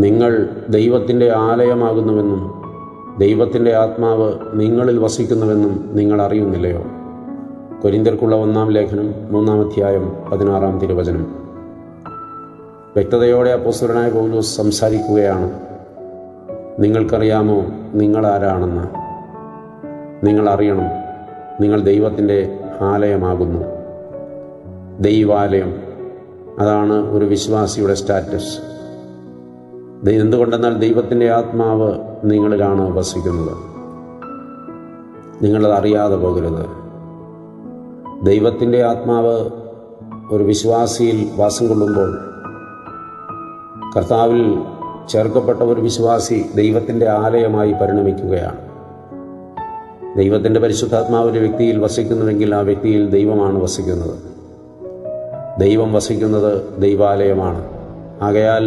നിങ്ങൾ ദൈവത്തിന്റെ ആലയമാകുന്നുവെന്നും ദൈവത്തിന്റെ ആത്മാവ് നിങ്ങളിൽ വസിക്കുന്നുവെന്നും നിങ്ങൾ അറിയുന്നില്ലയോ? കൊരിന്തർക്കുള്ള ഒന്നാം ലേഖനം മൂന്നാം അധ്യായം പതിനാറാം തിരുവചനം. വ്യക്തതയോടെ അപ്പോസ്തലനായ പൗലോസ് സംസാരിക്കുകയാണ്. നിങ്ങൾക്കറിയാമോ നിങ്ങൾ ആരാണെന്ന്? നിങ്ങൾ അറിയണം നിങ്ങൾ ദൈവത്തിന്റെ ആലയമാകുന്നു. ദൈവാലയം അതാണ് ഒരു വിശ്വാസിയുടെ സ്റ്റാറ്റസ്. എന്തുകൊണ്ടെന്നാൽ ദൈവത്തിന്റെ ആത്മാവ് നിങ്ങളിലാണ് വസിക്കുന്നത്. നിങ്ങളത് അറിയാതെ പോകരുത്. ദൈവത്തിന്റെ ആത്മാവ് ഒരു വിശ്വാസിയിൽ വാസം കൊള്ളുമ്പോൾ കർത്താവിൽ ചേർക്കപ്പെട്ട ഒരു വിശ്വാസി ദൈവത്തിന്റെ ആലയമായി പരിണമിക്കുകയാണ്. ദൈവത്തിന്റെ പരിശുദ്ധാത്മാവ് ഒരു വ്യക്തിയിൽ വസിക്കുന്നുവെങ്കിൽ ആ വ്യക്തിയിൽ ദൈവമാണ് വസിക്കുന്നത്. ദൈവം വസിക്കുന്നത് ദൈവാലയമാണ്. ആകയാൽ